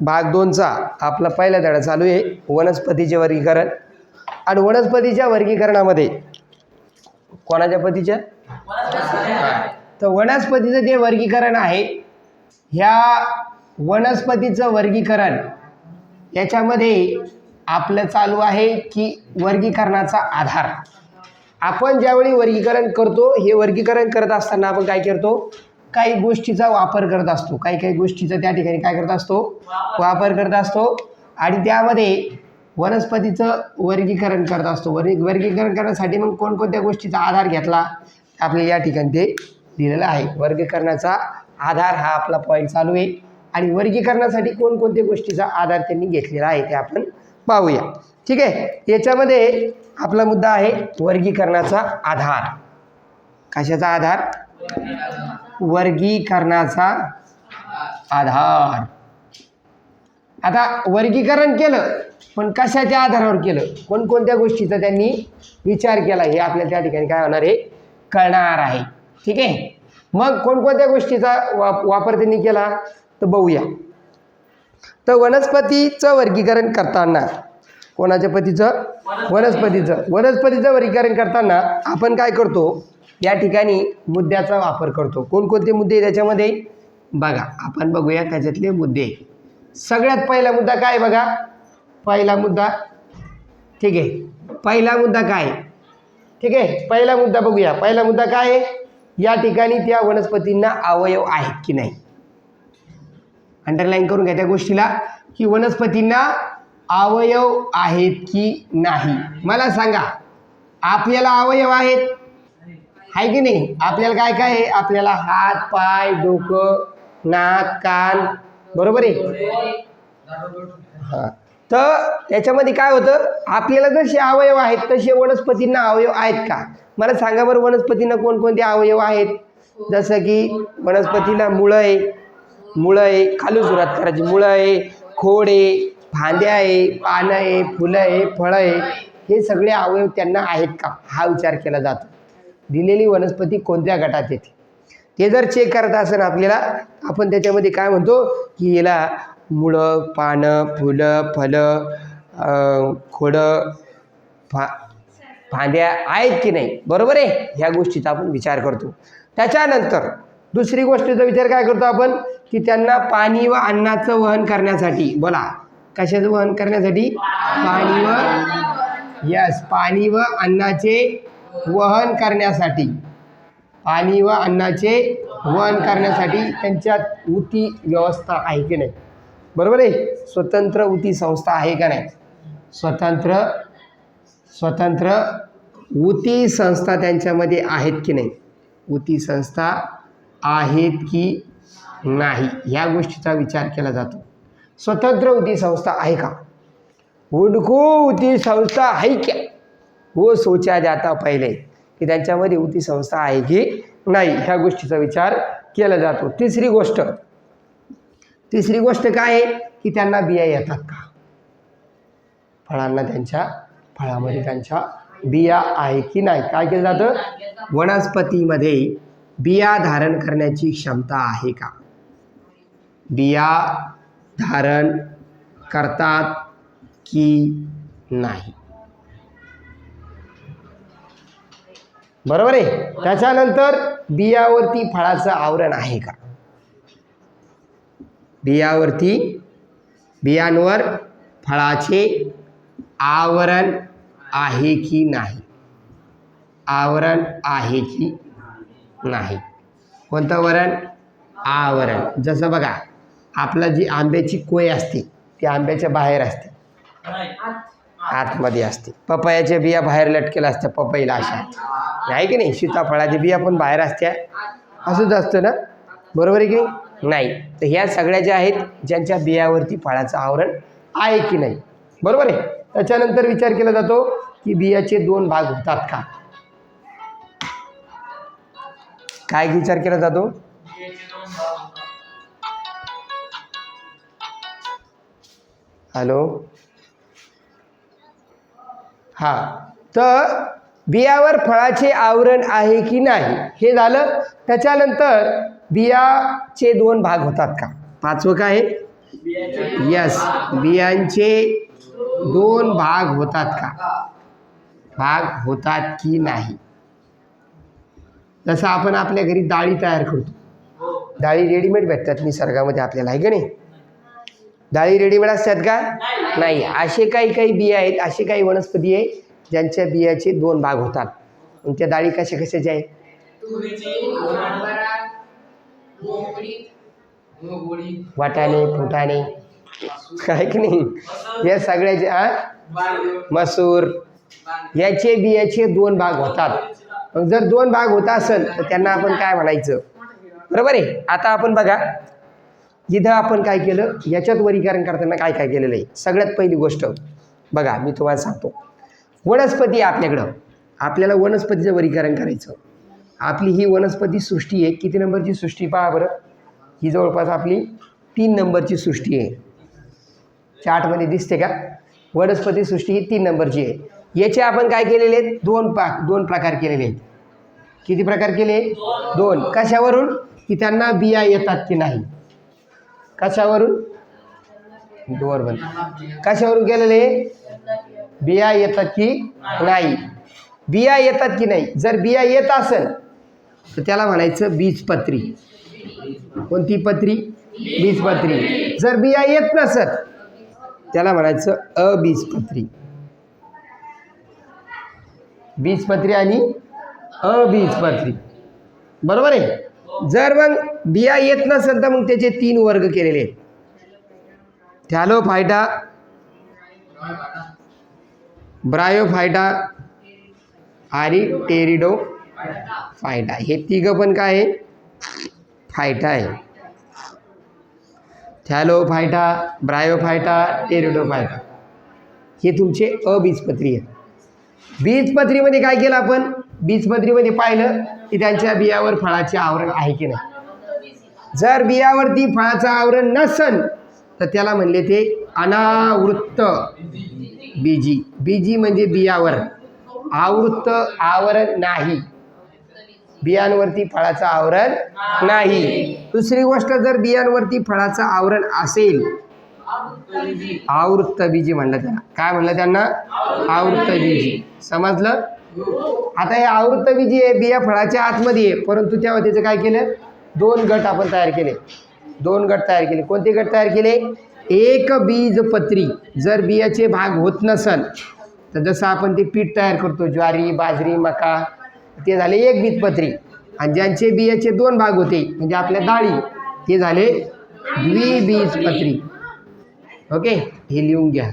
भाग दोनचा आपला पहिला धडा चालू आहे. वनस्पतीचे वर्गीकरण. आणि वनस्पतीच्या वर्गीकरणामध्ये कोणाच्या पतीच्या? तर वनस्पतीचं जे वर्गीकरण आहे ह्या वनस्पतीचं वर्गीकरण याच्यामध्ये आपलं चालू आहे की वर्गीकरणाचा आधार. आपण ज्यावेळी वर्गीकरण करतो हे वर्गीकरण करत असताना आपण काय करतो? काही गोष्टीचा वापर करत असतो. काही काही गोष्टीचा त्या ठिकाणी काय करत असतो? वापर करत असतो. आणि त्यामध्ये वनस्पतीचं वर्गीकरण करत असतो. वर्गी वर्गीकरण करण्यासाठी मग कोणकोणत्या गोष्टीचा आधार घेतला? आपल्याला या ठिकाणी ते दिलेलं आहे. वर्गीकरणाचा आधार हा आपला पॉईंट चालू आहे. आणि वर्गीकरणासाठी कोणकोणत्या गोष्टीचा आधार त्यांनी घेतलेला आहे ते आपण पाहूया. ठीक आहे? याच्यामध्ये आपला मुद्दा आहे वर्गीकरणाचा आधार. कशाचा आधार? वर्गीकरणाचा आधार. आता वर्गीकरण केलं पण कशाच्या आधारावर केलं? कोणकोणत्या गोष्टीचा त्यांनी विचार केला? हे आपल्याला त्या ठिकाणी काय होणार आहे? कळणार आहे. ठीक आहे? मग कोणकोणत्या गोष्टीचा वाप वापर त्यांनी केला? तर बघूया. तर वनस्पतीचं वर्गीकरण करताना कोणाच्या पतीचं? वनस्पतीचं. वनस्पतीचं वर्गीकरण करताना आपण काय करतो? या ठिकाणी मुद्द्याचा वापर करतो. कोणकोणते मुद्दे त्याच्यामध्ये बघा आपण बघूया त्याच्यातले मुद्दे. सगळ्यात पहिला मुद्दा काय बघा? पहिला मुद्दा ठीक आहे. पहिला मुद्दा काय? ठीक आहे पहिला मुद्दा बघूया. पहिला मुद्दा काय आहे? या ठिकाणी त्या वनस्पतींना अवयव आहेत की नाही? अंडरलाईन करून घ्या त्या गोष्टीला. की वनस्पतींना अवयव आहेत की नाही? मला सांगा आपल्याला अवयव आहेत? आहे की नाही? आपल्याला काय काय आहे? आपल्याला हात पाय डोकं नाक कान. बरोबर आहे? हां. तर त्याच्यामध्ये काय होतं? आपल्याला जसे अवयव आहेत तसे वनस्पतींना अवयव आहेत का? मला सांगा बरं वनस्पतींना कोणकोणते अवयव आहेत? जसं की वनस्पतीला मुळं आहे. मुळं आहे खालून सुरुवात करायची. मुळं आहे खोड आहे फांद्या आहे पानं आहे फुलं आहे फळं आहे. हे सगळे अवयव त्यांना आहेत का? हा विचार केला जातो. दिलेली वनस्पती कोणत्या गटात येते? ते जर चेक करत असेल आपल्याला आपण त्याच्यामध्ये काय म्हणतो? की याला मुळं पानं फुलं फलं खोडं फा फांद्या आहेत की नाही? बरोबर आहे? ह्या गोष्टीचा आपण विचार करतो. त्याच्यानंतर दुसरी गोष्टीचा विचार काय करतो आपण? की त्यांना पाणी व अन्नाचं वहन करण्यासाठी बोला कशाचं वहन करण्यासाठी? पाणी व यस पाणी व अन्नाचे वहन करण्यासाठी. पाणी व अन्नाचे वहन करण्यासाठी त्यांच्यात उती व्यवस्था आहे की नाही? बरोबर आहे? स्वतंत्र उती संस्था आहे का नाही? स्वतंत्र स्वतंत्र उती संस्था त्यांच्यामध्ये आहेत की नाही? उती संस्था आहेत की नाही? ह्या गोष्टीचा विचार केला जातो. स्वतंत्र उती संस्था आहे का? उनको उती संस्था आहे का व सोचा जाता पहिले. की त्यांच्यामध्ये उती संस्था आहे की नाही ह्या गोष्टीचा विचार केला जातो. तिसरी गोष्ट तिसरी गोष्ट काय आहे? की त्यांना बिया येतात का? फळांना त्यांच्या फळामध्ये त्यांच्या बिया आहे की नाही? काय केलं जातं? वनस्पतीमध्ये बिया धारण करण्याची क्षमता आहे का? बिया धारण करतात की नाही? बरोबर आहे? त्याच्यानंतर बियावरती फळाचं आवरण आहे का? बियावरती बियांवर फळाचे आवरण आहे की नाही? आवरण आहे की नाही? कोणतं वरण? आवरण. जसं बघा आपलं जी आंब्याची कोय असते ती आंब्याच्या बाहेर असते. आतमध्ये असते. पपयाच्या बिया बाहेर लटकेल्या असत्या पपईला अशा. आहे की नाही? सीताफळाची बिया पण बाहेर असत्या. असंच असतं ना? बरोबर आहे की नाही? नाही. तर ह्या सगळ्या ज्या आहेत ज्यांच्या बियावरती फळाचं आवरण आहे की नाही? बरोबर आहे? त्याच्यानंतर विचार केला जातो की बियाचे दोन भाग होतात का? काय विचार केला जातो? हॅलो? हां. तर बियावर फळाचे आवरण आहे की नाही? हे झालं. त्याच्यानंतर बियाचे दोन भाग होतात का? पाचवं काय? आहे यस बियांचे दोन भाग होतात का? भाग होतात की नाही? जसं आपण आपल्या घरी डाळी तयार करतो. डाळी रेडीमेड भेटतात निसर्गामध्ये आपल्याला आहे का नाही? डाळी रेडीमेड असतात का? नाही. असे काही काही बिया आहेत असे काही वनस्पती आहे ज्यांच्या बियाचे दोन भाग होतात. त्या डाळी कशा कशाच्या आहेत? वाटाणे फुटाणे. काय की नाही? या सगळ्याचे आ? मसूर. याचे बियाचे दोन भाग होतात. मग जर दोन भाग होत असेल तर त्यांना आपण काय म्हणायचं? बरोबर आहे? आता आपण बघा. जिथं आपण काय केलं? याच्यात वर्गीकरण करताना काय काय केलेलं आहे? सगळ्यात पहिली गोष्ट. बघा मी तुम्हाला सांगतो. वनस्पती आहे आपल्याकडं. आपल्याला वनस्पतीचं वर्गीकरण करायचं. आपली ही वनस्पती सृष्टी आहे. किती नंबरची सृष्टी पहा बरं. ही जवळपास आपली तीन नंबरची सृष्टी आहे. चार्टमध्ये दिसते का? वनस्पती सृष्टी ही तीन नंबरची आहे. याचे आपण काय केलेले आहेत? दोन पा दोन प्रकार केलेले आहेत. किती प्रकार केले? दोन. कशावरून? की त्यांना बिया येतात की नाही? कशावरून? डोअर बन कशावरून केलेले? बिया येतात की नाही? बिया येतात की नाही? जर बिया येत असेल तर त्याला म्हणायचं बीजपत्री. कोणती पत्री? बीजपत्री. जर बिया येत नसत त्याला म्हणायचं अबीजपत्री. बीजपत्री आणि अबीजपत्री. बरोबर आहे? जर मग बिया येत नसेल तर मग त्याचे तीन वर्ग केलेले आहेत. थॅलोफायटा ब्रायोफायटा आणि टेरिडो फायटा हे तिघं पण काय आहे? फायटा आहे. Thallophyta bryophyta pteridophyta. हे तुमचे अबीजपत्री आहेत. बीजपत्रीमध्ये काय केलं आपण? बीजपत्रीमध्ये पाहिलं की त्यांच्या बियावर फळाचे आवरण आहे की नाही? जर बियावरती फळाचं आवरण नसन तर त्याला म्हणले ते अनावृत्त बीजी. बीजी म्हणजे बियावर. आवृत्त आवरण नाही. बियांवरती फळाचं आवरण नाही. दुसरी गोष्ट जर बियांवरती फळाचं आवरण असेल आवृत्त बीजी म्हणलं त्यांना काय म्हणलं त्यांना? आवृत्त बीजी. समजलं? आता हे आवृत्त बीजी आहे बिया फळाच्या आतमध्ये आहे परंतु तेव्हा त्याचं काय केलं? दोन गट आपण तयार केले. दोन गट तयार केले. कोणते गट तयार केले? एक बीजपत्री. जर बियाचे भाग होत नसल तर जसं आपण ते पीठ तयार करतो ज्वारी बाजरी मका ते झाले एक बीजपत्री. आणि ज्यांचे बियाचे दोन भाग होते म्हणजे आपल्या डाळी ते झाले द्विबीजपत्री. ओके? हे लिहून घ्या.